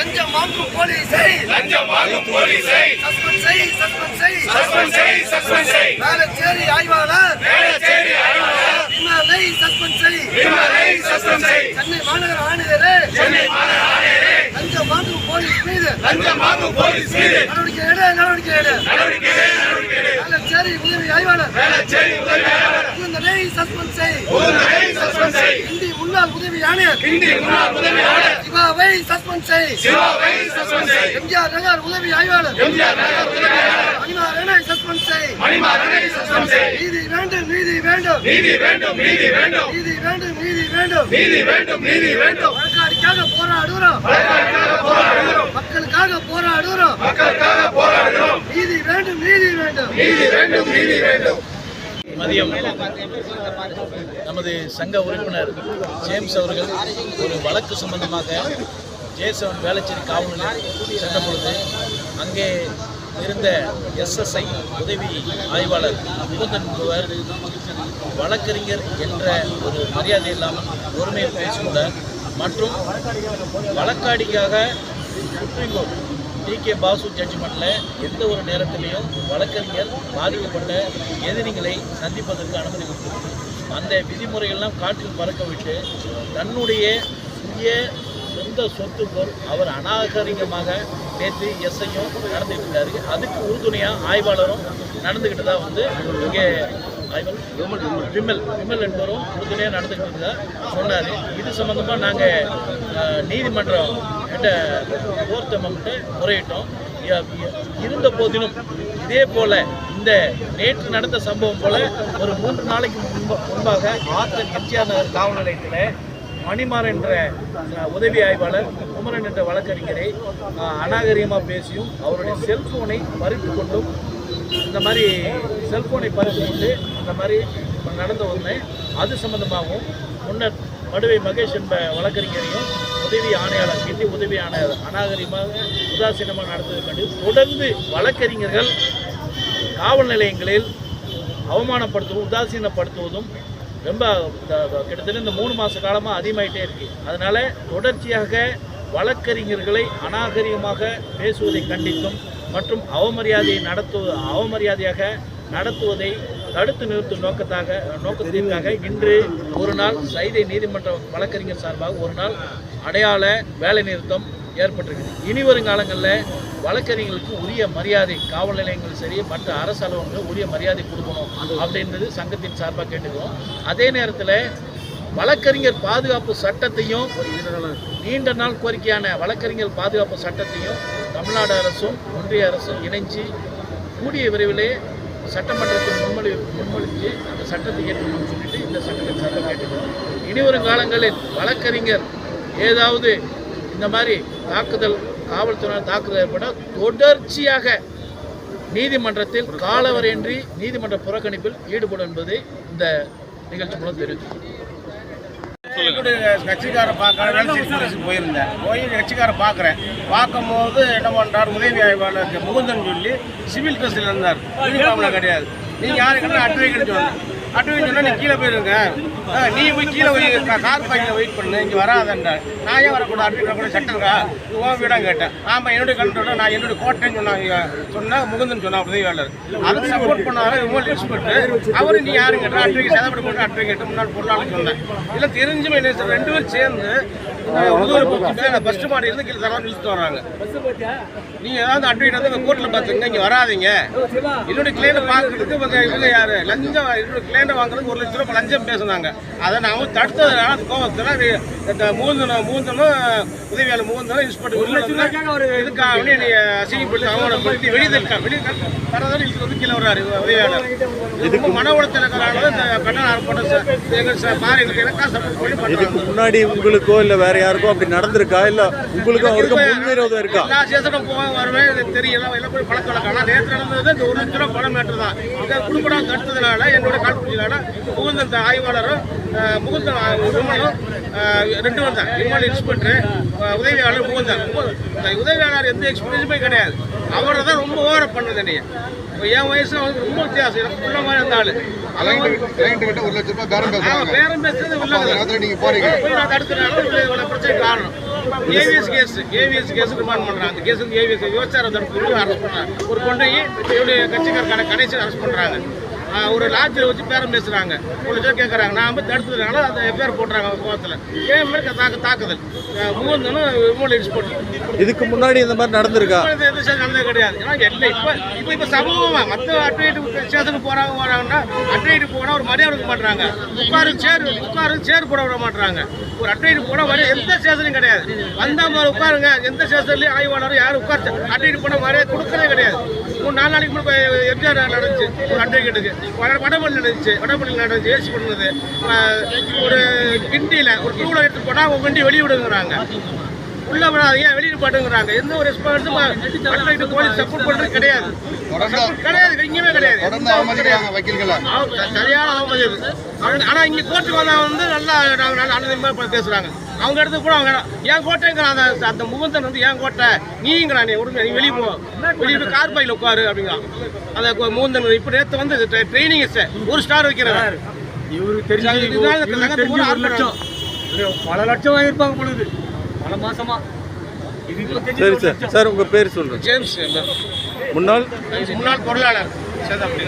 லஞ்சம் வாங்கும் போலீஸை. லஞ்சம் வாங்கும் போலீஸை. சஸ்பெண்ட் செய் சஸ்பெண்ட் செய் சஸ்பெண்ட் செய் சஸ்பெண்ட் செய் வேளச்சேரி ஆய்வாளர். வேளச்சேரி ஆய்வாளர் விமலை சஸ்பெண்ட் செய் விமலை சஸ்பெண்ட் செய் சென்னை மாநகர ஆணையரே. சென்னை மாநகர ஆணையரே. லஞ்சம் வாங்கும் போலீஸ் மீது. லஞ்சம் வாங்கும் போலீஸ் மீது. நடவடிக்கை எடு நடவடிக்கை எடு நடவடிக்கை எடு, நடவடிக்கை எடு. வேளச்சேரி உதவி ஆய்வாளர் வேளச்சேரி உதவியாளர் புகுந்தனை சஸ்பெண்ட் செய் புகுந்தனை சஸ்பெண்ட் செய் இந்தி முன்னாள் உதவி ஆணையர். கிண்டி முன்னாள் உதவியாளர் சிவாவை சஸ்பெண்ட் செய் சிவாவை சஸ்பெண்ட் செய் எம்ஜிஆர் நகர் உதவி ஆய்வாளர். எம்ஜிஆர் நகர் உதவியாளர் மணிமாறனை சஸ்பெண்ட் செய் மணிமாறனை சஸ்பெண்ட் செய் நீதி வேண்டும் நீதி வேண்டும். நீதி வேண்டும் நீதி வேண்டும். நீதி வேண்டும் நீதி வேண்டும். நீதி வேண்டும் நீதி வேண்டும். வழக்காடிக்காக போராடுகிறோம். வழக்காடுகளுக்காக போராடுகிறோம். மக்களுக்காக போராடுகிறோம். நீதி வேண்டும் நீதி வேண்டும். நீதி வேண்டும் நீதி வேண்டும். மதியம் நமது சங்க உறுப்பினர் ஜேம்ஸ் அவர்கள் ஒரு வழக்கு சம்பந்தமாக ஜேசவன் வேளச்சேரி காவல் நிலையம் சென்ற பொழுது அங்கே இருந்த எஸ்எஸ்ஐ உதவி ஆய்வாளர் முகுந்தன் என்பவர் வழக்கறிஞர் என்ற ஒரு மரியாதை இல்லாமல் ஒருமையில் பேசியுள்ளார். மற்றும் வழக்காடிக்காக supreme court D K Basu ஜட்ஜ்மெண்ட்டில் எந்த ஒரு நேரத்திலையும் வழக்கறிஞர் பாதிக்கப்பட்ட எதிரிகளை சந்திப்பதற்கு அனுமதி கொடுத்திருக்கு அந்த விதிமுறைகள்லாம் காற்றில் பறக்க விட்டு தன்னுடைய சுய சொந்த சொத்து பொருள் அவர் அநாகரிகமாக நேற்று எஸ்ஐயும் நடந்துகிட்டு இருக்காரு. அதுக்கு உறுதுணையாக ஆய்வாளரும் நடந்துக்கிட்டு தான் வந்து இங்கே ஆய்வாளர் விமல் விமல் என்பவரும் உறுதுணையாக நடந்துக்கிட்டு இருந்தா சொன்னார் இது சம்மந்தமாக நாங்கள் நீதிமன்றம் கிட்ட ஃபோர்த் அமெண்ட்டை முறையிட்டோம் இருந்த போதிலும் இதே போல இந்த நேற்று நடந்த சம்பவம் போல ஒரு மூன்று நாளைக்கு முன்பு முன்பாக ஆத்தன் எம்ஜிஆர் நகர் காவல் நிலையத்தில் மணிமாறன் என்ற உதவி ஆய்வாளர் குமரன் என்ற வழக்கறிஞரை அநாகரிகமாக பேசியும் அவருடைய செல்போனை மறுத்து கொண்டும் இந்த மாதிரி செல்ஃபோனை பறித்து கொண்டு இந்த மாதிரி நடந்த ஒன்று அது சம்மந்தமாகவும் முன்னர் மடுவை மகேஷ் என்ப வழக்கறிஞரையும் உதவி ஆணையாளர் கிண்டி உதவி ஆணையாளர் அநாகரிகமாக உதாசீனமாக நடந்தது கண்டு தொடர்ந்து வழக்கறிஞர்கள் காவல் நிலையங்களில் அவமானப்படுத்துவதும் உதாசீனப்படுத்துவதும் ரொம்ப கிட்டத்தட்ட இந்த மூணு மாத காலமாக அதிகமாயிட்டே இருக்கு. அதனால் தொடர்ச்சியாக வழக்கறிஞர்களை அநாகரிகமாக பேசுவதை கண்டித்தும் மற்றும் அவமரியாதையை நடத்துவது அவமரியாதையாக நடத்துவதை தடுத்து நிறுத்தும் நோக்கத்தாக நோக்கத்திற்காக இன்று ஒரு நாள் சைதை நீதிமன்ற வழக்கறிஞர் சார்பாக ஒரு நாள் அடையாள வேலை நிறுத்தம் ஏற்பட்டிருக்குது இனி வரும் காலங்களில் வழக்கறிஞர்களுக்கு உரிய மரியாதை காவல் நிலையங்கள் சரி மற்ற அரசு அலுவலகங்கள் உரிய மரியாதை கொடுக்கணும் அப்படின்றது சங்கத்தின் சார்பாக கேட்டுக்கிறோம். அதே நேரத்தில் வழக்கறிஞர் பாதுகாப்பு சட்டத்தையும் நீண்ட நாள் கோரிக்கையான வழக்கறிஞர் பாதுகாப்பு சட்டத்தையும் தமிழ்நாடு அரசும் ஒன்றிய அரசும் இணைஞ்சு கூடிய விரைவிலே சட்டமன்றத்தை முன்மொழி முன்மொழிஞ்சு அந்த சட்டத்தை ஏற்றணும்னு சொல்லிட்டு இந்த சட்டத்தின் சட்டம் கேட்டுக்கிறோம். இனி வரும் காலங்களில் வழக்கறிஞர் ஏதாவது இந்த மாதிரி தாக்குதல் காவல்துறையினர் தாக்குதல் ஏற்பட தொடர்ச்சியாக நீதிமன்றத்தில் காலவரையின்றி நீதிமன்ற புறக்கணிப்பில் ஈடுபடும் என்பதை இந்த நிகழ்ச்சி மூலம் தெரிவித்துள்ளது என்னுடைய கட்சிக்கார பார்க்க போயிருந்தேன். போய் கட்சிக்கார பார்க்குறேன். பார்க்கும்போது என்ன பண்ணுறார் உதவி ஆய்வாளர் முகுந்தன் சொல்லி சிவில் ட்ரெஸ்ஸில் இருந்தார். யூனிஃபார்மில் கிடையாது. நீங்கள் யாருக்குன்னா அட்வொகேட் சொன்னேன் அட்வொகேட் சொன்னால் நீ கீழே போயிருங்க. நீ போய் கீழே போய் கார் பார்க்கில் வெயிட் பண்ணு இங்கே வராதன்ற. நான் ஏன் வரக்கூடாது? அட்வொகேட் கூட சட்டம் இருக்கா? இது உன் வீடாக கேட்டேன். ஆமாம் என்னுடைய கண்ட்ரோல நான் என்னுடைய கோட்டைன்னு சொன்னாங்க சொன்னா முகுந்தன் சொன்னா உதவியாளர். அதுக்கு சப்போர்ட் பண்ணாரு விமல் இன்ஸ்பெக்டர் அவரு நீ யாருங்க கேட்டா அட்வொகேட் சேதப்படி போட்டு அட்வொகேட் முன்னாள் பொருளாளர் சொன்னேன். இல்லை தெரிஞ்சுமே என்ன சார் ரெண்டு பேரும் சேர்ந்து முதுகுல ஃபர்ஸ்ட் மாடி இருந்து கீழே தரம் இழுத்து வர்றாங்க. நீங்க ஏதாவது அட்வொகேட் வந்து கோர்ட்டில் பார்த்துங்க இங்கே வராதீங்க. என்னுடைய கிளைண்ட பார்க்கறதுக்கு இவங்க இவங்க யாரு? லஞ்சம் என்னுடைய கிளைண்ட வாங்குறதுக்கு ஒரு லட்ச ரூபாய் லஞ்சம் பேசுனாங்க. அதை நான் வந்து தடுத்ததுனால அது கோபத்தில் மூந்தனும் மூந்தனும் உதவியாளர் மூந்தனும் இன்ஸ்பெக்டர் இதுக்காக நீ அசிங்கப்படுத்தி அவமானப்படுத்தி வெளியே தடுக்க வெளியே தரதான் இழுத்து வந்து கீழே வர்றாரு உதவியாளர் இதுக்கு மன உளைச்சல் இருக்கிறனால இந்த கட்டண ஆர்ப்பாட்டம் எங்கள் பாருங்களுக்கு எனக்கா சப்போர்ட் பண்ணி இதுக்கு பண்ணுறாங்க முன்னாடி உங்களுக்கோ இல்ல வேற யாருக்கோ அப்படி நடந்திருக்கா? இல்ல உங்களுக்கும் அவருக்கும் முன்விரோதம் இருக்கா? எல்லா சேசனும் போவேன் வருவேன் எனக்கு தெரியும் எல்லாம் போய் பழக்க வழக்கம். ஆனால் நேற்று நடந்தது இந்த ஒரு லட்ச ரூபா பணம் மேட்டர் தான். இந்த குடும்பம் தடுத்ததுனால என்னோட கால்குடிச்சதுனால முகுந்தன் ஆய்வாளரும் முகுந்தன் விமலும் ரெண்டு பேரும் தான். விமல் இன்ஸ்பெக்டர் உதவியாளர் முகுந்தன் முகு- இந்த உதவியாளர் எந்த எக்ஸ்பீரியன்ஸுமே கிடையாது. அவரை தான் ரொம்ப ஓவர பண்ணது என்னைய என் வயசு அவருக்கு ரொம்ப வித்தியாசம். எனக்கு புள்ள மாதிரி கிட்ட ஒரு லட்ச ரூபாய் பேரம் அவன் பேசுறாங்க பேரம் பேசுறது அப்ப அந்த நேரத்துல நீங்க போறீங்க. போய் நான் தடுக்கிறனால இவ்வளவு பிரச்சனை காரணம். AVS case AVS case remand பண்றாங்க. அந்த கேஸ் வந்து ஏவிஎஸ் விபச்சார தடுப்பு அரெஸ்ட் பண்றாங்க. ஒரு கொண்டு போய் இவருடைய கட்சிக்கார கடைசி அரெஸ்ட் பண்றாங்க. ஆஹ் ஒரு லாட்ஜில் வச்சு பேரம் பேசுறாங்க. ஒரு லட்சம் கேட்குறாங்க நான் வந்து தடுத்ததுனால அந்த எஃப்ஐஆர் போடுறாங்க அவங்க கோவத்தில். ஏன் மேலே தாக்கு தாக்குதல்? மூந்தனும் விமோல் எக்ஸ்போர்ட் இதுக்கு முன்னாடி இந்த மாதிரி நடந்திருக்கா? இப்ப எந்த நடந்தது கிடையாது. ஏன்னா இல்லை இப்போ இப்போ இப்போ சமூகமா மற்ற அட்வைட்டு ஸ்டேஷனுக்கு போறாங்க போறாங்கன்னா அட்வைட்டு ஒரு மரியாதை கொடுக்க மாட்டாங்க உட்காரு சேர் உட்காரு சேர் போட விட மாட்டாங்க ஒரு அட்வைட்டு போட மரியாதை எந்த ஸ்டேஷனும் கிடையாது. வந்தா மாதிரி உட்காருங்க. எந்த ஸ்டேஷன்லயும் ஆய்வாளரும் யாரும் உட்காரு அட்வைட்டு போனால் மரியாதை கொடுக்கவே கிடையாது. மூணு நாலு நாளைக்கு முன்னாடி எம்ஜிஆர் நடந்துச்சு. ஒரு அட்வொகேட்டுக்கு வடமல்லி நடந்துச்சு. வடமல்லி நடந்துச்சு. ஏசி பண்ணது. ஒரு கிண்டியில் ஒரு டூ எடுத்து போனால் அவங்க வண்டி வெளியே விடுங்கிறாங்க. உள்ள விடாதீங்க வெளியில பாட்டுங்கிறாங்க எந்த ஒரு ரெஸ்பான்ஸும் போலீஸ் சப்போர்ட் பண்றது கிடையாது. கிடையாது எங்கேயுமே கிடையாது. சரியான அவமதிப்பு. ஆனா இங்க கோர்ட்டுக்கு வந்தா வந்து நல்லா நாங்க நல்லா அனுமதி பேசுறாங்க. அவங்க இடத்துக்கு கூட அவங்க என் கோட்டைங்கிறான் அந்த அந்த முகந்தன் வந்து என் கோட்டை? நீங்கிறான் நீ விடுங்க நீ வெளியே போ. வெளியே போய் கார் பையில் உட்காரு அப்படிங்கிறான். அந்த முகந்தன் இப்போ நேற்று வந்து ட்ரைனிங் ஒரு ஸ்டார் வைக்கிறாங்க இவருக்கு தெரிஞ்சு பல லட்சம் வாங்கியிருப்பாங்க பொழுது பல மாசமா. சரி சார். சார் உங்க பேர் ஜேம்ஸ் முன்னாள்? முன்னாள் பொருளாளர். சேதாப்பட்டி